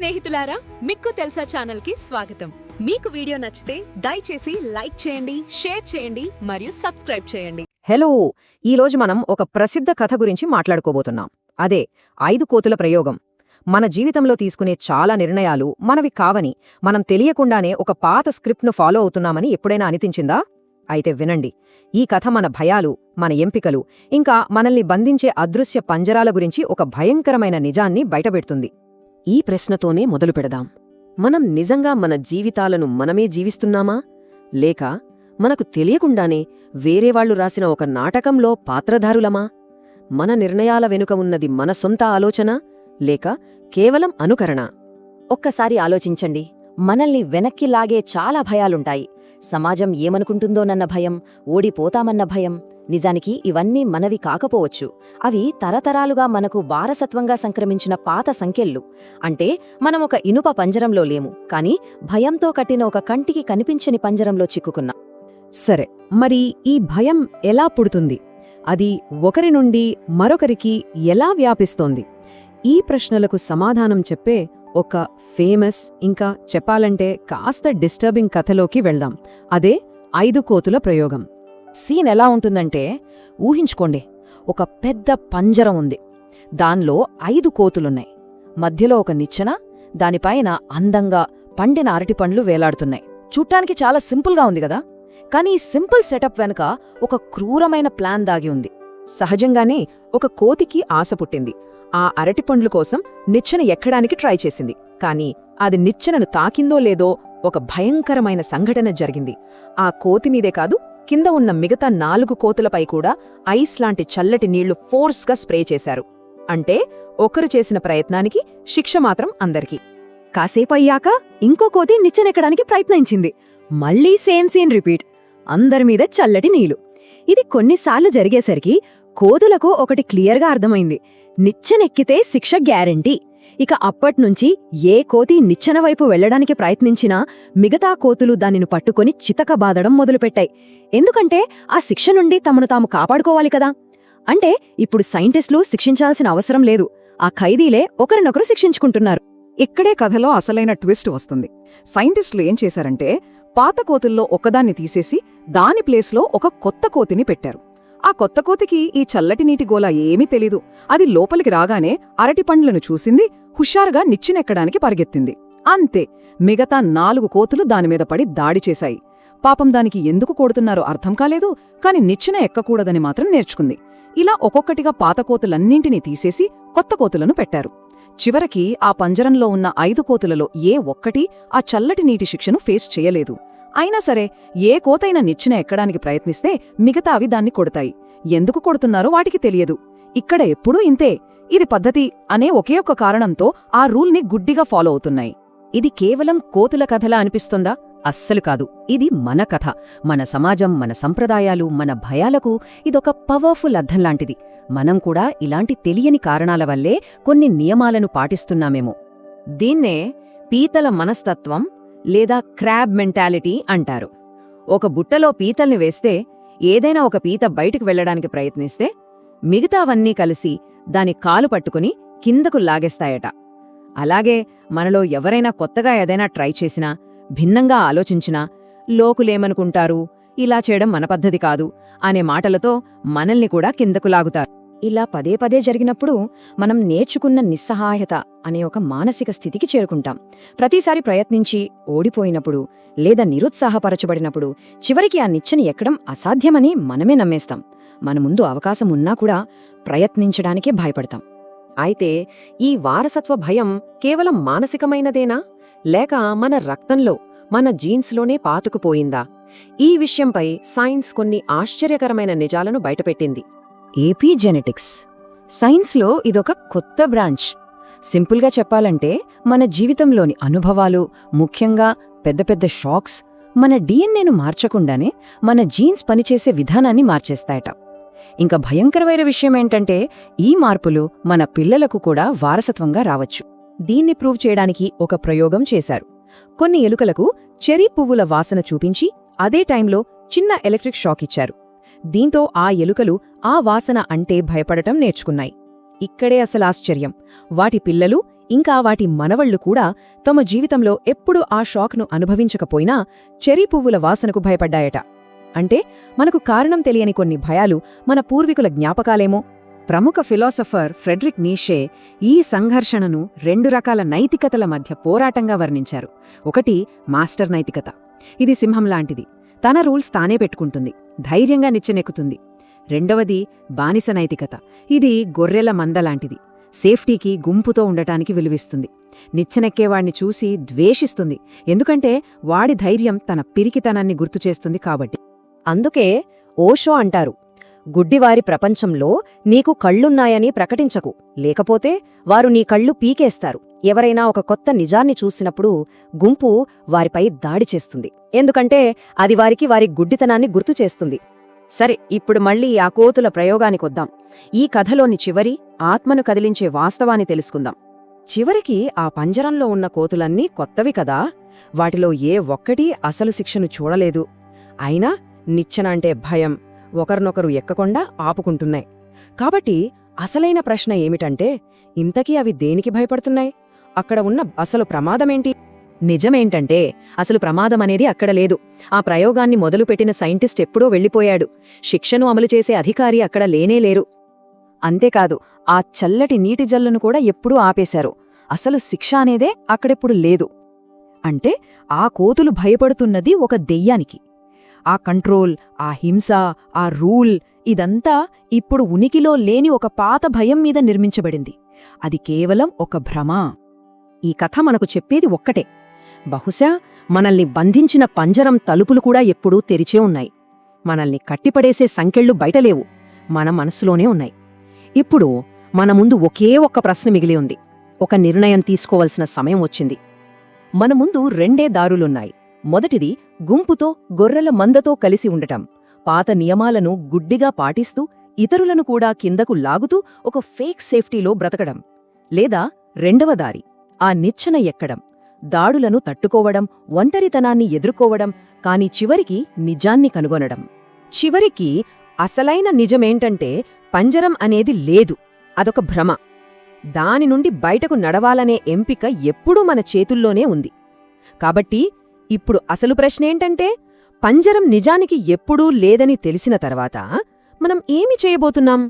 స్నేహితులారా మిక్కు తెలుసా ఛానల్కి స్వాగతం. మీకు వీడియో నచ్చితే దయచేసి లైక్ చేయండి షేర్ చేయండి మరియు సబ్స్క్రైబ్ చేయండి. హలో ఈరోజు మనం ఒక ప్రసిద్ధ కథ గురించి మాట్లాడుకోబోతున్నాం. అదే ఐదు కోతుల ప్రయోగం. మన జీవితంలో తీసుకునే చాలా నిర్ణయాలు మనవి కావని మనం తెలియకుండానే ఒక పాత స్క్రిప్ట్ను ఫాలో అవుతున్నామని ఎప్పుడైనా అనిపించిందా? అయితే వినండి ఈ కథ మన భయాలు మన ఎంపికలు ఇంకా మనల్ని బంధించే అదృశ్య పంజరాల గురించి ఒక భయంకరమైన నిజాన్ని బయటపెడుతుంది. ఈ ప్రశ్నతోనే మొదలు పెడదాం. మనం నిజంగా మన జీవితాలను మనమే జీవిస్తున్నామా? లేక మనకు తెలియకుండానే వేరేవాళ్ళు రాసిన ఒక నాటకంలో పాత్రధారులమా? మన నిర్ణయాల వెనుక ఉన్నది మన సొంత ఆలోచన? లేక కేవలం అనుకరణ? ఒక్కసారి ఆలోచించండి. మనల్ని వెనక్కి లాగే చాలా భయాలుంటాయి. సమాజం ఏమనుకుంటుందోనన్న భయం ఓడిపోతామన్న భయం. నిజానికి ఇవన్నీ మనవి కాకపోవచ్చు. అవి తరతరాలుగా మనకు వారసత్వంగా సంక్రమించిన పాత సంఖ్యలు. అంటే మనం ఒక ఇనుప పంజరంలో లేము కాని భయంతో కట్టిన ఒక కంటికి కనిపించని పంజరంలో చిక్కుకున్నా. సరే మరి ఈ భయం ఎలా పుడుతుంది? అది ఒకరి నుండి మరొకరికి ఎలా వ్యాపిస్తోంది? ఈ ప్రశ్నలకు సమాధానం చెప్పే ఒక ఫేమస్ ఇంకా చెప్పాలంటే కాస్త డిస్టర్బింగ్ కథలోకి వెళ్దాం. అదే ఐదు కోతుల ప్రయోగం. సీన్ ఎలా ఉంటుందంటే ఊహించుకోండి ఒక పెద్ద పంజరం ఉంది. దానిలో ఐదు కోతులున్నాయి. మధ్యలో ఒక నిచ్చెన దానిపైన అందంగా పండిన అరటిపండ్లు వేలాడుతున్నాయి. చూట్టానికి చాలా సింపుల్గా ఉంది కదా? కానీ ఈ సింపుల్ సెటప్ వెనుక ఒక క్రూరమైన ప్లాన్ దాగి ఉంది. సహజంగానే ఒక కోతికి ఆశ పుట్టింది. ఆ అరటిపండ్లు కోసం నిచ్చెన ఎక్కడానికి ట్రై చేసింది. కాని అది నిచ్చెనను తాకిందో లేదో ఒక భయంకరమైన సంఘటన జరిగింది. ఆ కోతిమీదే కాదు కింద ఉన్న మిగతా నాలుగు కోతులపై కూడా ఐస్ లాంటి చల్లటి నీళ్ళు ఫోర్స్గా స్ప్రే చేశారు. అంటే ఒకరు చేసిన ప్రయత్నానికి శిక్ష మాత్రం అందరికీ. కాసేపయ్యాక ఇంకో కోతి నిచ్చెనెక్కడానికి ప్రయత్నించింది. మళ్ళీ సేమ్ సీన్ రిపీట్. అందరి మీద చల్లటి నీళ్ళు. ఇది కొన్నిసార్లు జరిగేసరికి కోతులకు ఒకటి క్లియర్గా అర్థమైంది. నిచ్చెనెక్కితే శిక్ష గ్యారంటీ. ఇక అప్పట్నుంచి ఏ కోతి నిచ్చెన వైపు వెళ్ళడానికి ప్రయత్నించినా మిగతా కోతులు దానిని పట్టుకొని చితక బాదడం మొదలుపెట్టాయి. ఎందుకంటే ఆ శిక్ష నుండి తమను తాము కాపాడుకోవాలి కదా? అంటే ఇప్పుడు సైంటిస్టులు శిక్షించాల్సిన అవసరం లేదు. ఆ ఖైదీలే ఒకరినొకరు శిక్షించుకుంటున్నారు. ఇక్కడే కథలో అసలైన ట్విస్ట్ వస్తుంది. సైంటిస్టులు ఏం చేశారంటే పాత కోతుల్లో ఒకదాన్ని తీసేసి దాని ప్లేస్లో ఒక కొత్త కోతిని పెట్టారు. ఆ కొత్త కోతికి ఈ చల్లటి నీటి గోల ఏమీ తెలీదు. అది లోపలికి రాగానే అరటి పండ్లను చూసింది హుషారుగా నిచ్చినెక్కడానికి పరిగెత్తింది. అంతే మిగతా నాలుగు కోతులు దానిమీద పడి దాడి చేశాయి. పాపం దానికి ఎందుకు కొడుతున్నారో అర్థం కాలేదు కాని నిచ్చెన ఎక్కకూడదని మాత్రం నేర్చుకుంది. ఇలా ఒక్కొక్కటిగా పాత కోతులన్నింటినీ తీసేసి కొత్త కోతులను పెట్టారు. చివరికి ఆ పంజరంలో ఉన్న ఐదు కోతులలో ఏ ఒక్కటి ఆ చల్లటి నీటి శిక్షను ఫేస్ చేయలేదు. అయినా సరే ఏ కోతైనా నిచ్చెన ఎక్కడానికి ప్రయత్నిస్తే మిగతావి దాన్ని కొడతాయి. ఎందుకు కొడుతున్నారో వాటికి తెలియదు. ఇక్కడ ఎప్పుడూ ఇంతే. ఇది పద్ధతి అనే ఒకే ఒక్క కారణంతో ఆ రూల్ని గుడ్డిగా ఫాలో అవుతున్నాయి. ఇది కేవలం కోతుల కథలా అనిపిస్తుందా? అస్సలు కాదు. ఇది మన కథ. మన సమాజం మన సంప్రదాయాలు మన భయాలకు ఇదొక పవర్ఫుల్ అర్థంలాంటిది మనం కూడా ఇలాంటి తెలియని కారణాల వల్లే కొన్ని నియమాలను పాటిస్తున్నామేమో. దీన్నే పీతల మనస్తత్వం లేదా క్రాబ్ మెంటాలిటీ అంటారు. ఒక బుట్టలో పీతల్ని వేస్తే ఏదైనా ఒక పీత బయటకు వెళ్ళడానికి ప్రయత్నిస్తే మిగతావన్నీ కలిసి దాని కాలు పట్టుకుని కిందకు లాగేస్తాయట. అలాగే మనలో ఎవరైనా కొత్తగా ఏదైనా ట్రై చేసినా భిన్నంగా ఆలోచించినా లోకులేమనుకుంటారు ఇలా చేయడం మన పద్ధతి కాదు అనే మాటలతో మనల్ని కూడా కిందకు లాగుతారు. ఇలా పదే పదే జరిగినప్పుడు మనం నేర్చుకున్న నిస్సహాయత అనే ఒక మానసిక స్థితికి చేరుకుంటాం. ప్రతిసారి ప్రయత్నించి ఓడిపోయినప్పుడు లేదా నిరుత్సాహపరచబడినప్పుడు చివరికి ఆ నిచ్చెని ఎక్కడం అసాధ్యమని మనమే నమ్మేస్తాం. మన ముందు అవకాశం ఉన్నా కూడా ప్రయత్నించడానికే భయపడతాం. అయితే ఈ వారసత్వ భయం కేవలం మానసికమైనదేనా? లేక మన రక్తంలో మన జీన్స్లోనే పాతుకుపోయిందా? ఈ విషయంపై సైన్స్ కొన్ని ఆశ్చర్యకరమైన నిజాలను బయటపెట్టింది. ఏపీ జెనెటిక్స్ సైన్స్లో ఇదొక కొత్త బ్రాంచ్. సింపుల్గా చెప్పాలంటే మన జీవితంలోని అనుభవాలు ముఖ్యంగా పెద్ద పెద్ద షాక్స్ మన డిఎన్ఏను మార్చకుండానే మన జీన్స్ పనిచేసే విధానాన్ని మార్చేస్తాయట. ఇంకా భయంకరమైన విషయమేంటంటే ఈ మార్పులు మన పిల్లలకు కూడా వారసత్వంగా రావచ్చు. దీన్ని ప్రూవ్ చేయడానికి ఒక ప్రయోగం చేశారు. కొన్ని ఎలుకలకు చెరీ పువ్వుల వాసన చూపించి అదే టైంలో చిన్న ఎలక్ట్రిక్ షాక్ ఇచ్చారు. దీంతో ఆ ఎలుకలు ఆ వాసన అంటే భయపడటం నేర్చుకున్నాయి. ఇక్కడే అసలు ఆశ్చర్యం. వాటి పిల్లలు ఇంకా వాటి మనవళ్ళు కూడా తమ జీవితంలో ఎప్పుడూ ఆ షాక్ను అనుభవించకపోయినా చెరీ పువ్వుల వాసనకు భయపడ్డాయట. అంటే మనకు కారణం తెలియని కొన్ని భయాలు మన పూర్వీకుల జ్ఞాపకాలేమో? ప్రముఖ ఫిలాసఫర్ ఫ్రెడ్రిక్ నీషే ఈ సంఘర్షణను రెండు రకాల నైతికతల మధ్య పోరాటంగా వర్ణించారు. ఒకటి మాస్టర్ నైతికత. ఇది సింహం లాంటిది. తన రూల్స్ తానే పెట్టుకుంటుంది. ధైర్యంగా నిచ్చెనెక్కుతుంది. రెండవది బానిస నైతికత. ఇది గొర్రెల మందలాంటిది. సేఫ్టీకి గుంపుతో ఉండటానికి విలువిస్తుంది. నిచ్చెనెక్కేవాణ్ణి చూసి ద్వేషిస్తుంది. ఎందుకంటే వాడి ధైర్యం తన పిరికితనాన్ని గుర్తుచేస్తుంది కాబట్టి. అందుకే ఓషో అంటారు గుడ్డివారి ప్రపంచంలో నీకు కళ్ళున్నాయని ప్రకటించకు. లేకపోతే వారు నీ కళ్ళు పీకేస్తారు. ఎవరైనా ఒక కొత్త నిజాన్ని చూసినప్పుడు గుంపు వారిపై దాడి చేస్తుంది. ఎందుకంటే అది వారికి వారి గుడ్డితనాన్ని గుర్తు చేస్తుంది. సరే ఇప్పుడు మళ్ళీ ఆ కోతుల ప్రయోగానికొద్దాం ఈ కథలోని చివరి ఆత్మను కదిలించే వాస్తవాన్ని తెలుసుకుందాం. చివరికి ఆ పంజరంలో ఉన్న కోతులన్నీ కొత్తవి కదా? వాటిలో ఏ ఒక్కటీ అసలు శిక్షను చూడలేదు. అయినా నిచ్చెన అంటే భయం ఒకరినొకరు ఎక్కకుండా ఆపుకుంటున్నాయి. కాబట్టి అసలైన ప్రశ్న ఏమిటంటే ఇంతకీ అవి దేనికి భయపడుతున్నాయి? అక్కడ ఉన్న అసలు ప్రమాదమేంటి? నిజమేంటంటే అసలు ప్రమాదమనేది అక్కడ లేదు. ఆ ప్రయోగాన్ని మొదలుపెట్టిన సైంటిస్ట్ ఎప్పుడో వెళ్ళిపోయాడు. శిక్షను అమలు చేసే అధికారి అక్కడ లేనేలేరు అంతేకాదు ఆ చల్లటి నీటి జల్లును కూడా ఎప్పుడూ ఆపేశారు. అసలు శిక్ష అనేదే అక్కడెప్పుడు లేదు. అంటే ఆ కోతులు భయపడుతున్నది ఒక దెయ్యానికి. ఆ కంట్రోల్ ఆ హింస ఆ రూల్ ఇదంతా ఇప్పుడు ఉనికిలో లేని ఒక పాత భయం మీద నిర్మించబడింది. అది కేవలం ఒక భ్రమ. ఈ కథ మనకు చెప్పేది ఒక్కటే. బహుశా మనల్ని బంధించిన పంజరం తలుపులు కూడా ఎప్పుడూ తెరిచే ఉన్నాయి. మనల్ని కట్టిపడేసే సంకెళ్ళు బయటలేవు మన మనసులోనే ఉన్నాయి. ఇప్పుడు మన ముందు ఒకే ఒక్క ప్రశ్న మిగిలి ఉంది. ఒక నిర్ణయం తీసుకోవలసిన సమయం వచ్చింది. మన ముందు రెండే దారులున్నాయి. మొదటిది గుంపుతో గొర్రెల మందతో కలిసి ఉండటం. పాత నియమాలను గుడ్డిగా పాటిస్తూ ఇతరులను కూడా కిందకు లాగుతూ ఒక ఫేక్ సేఫ్టీలో బ్రతకడం. లేదా రెండవ దారి ఆ నిచ్చెన ఎక్కడం. దాడులను తట్టుకోవడం ఒంటరితనాన్ని ఎదుర్కోవడం కాని చివరికి నిజాన్ని కనుగొనడం. చివరికి అసలైన నిజమేంటంటే పంజరం అనేది లేదు అదొక భ్రమ. దాని నుండి బయటకు నడవాలనే ఎంపిక ఎప్పుడూ మన చేతుల్లోనే ఉంది. కాబట్టి ఇప్పుడు అసలు ప్రశ్నేంటంటే పంజరం నిజానికి ఎప్పుడూ లేదని తెలిసిన తర్వాత మనం ఏమి చేయబోతున్నాం?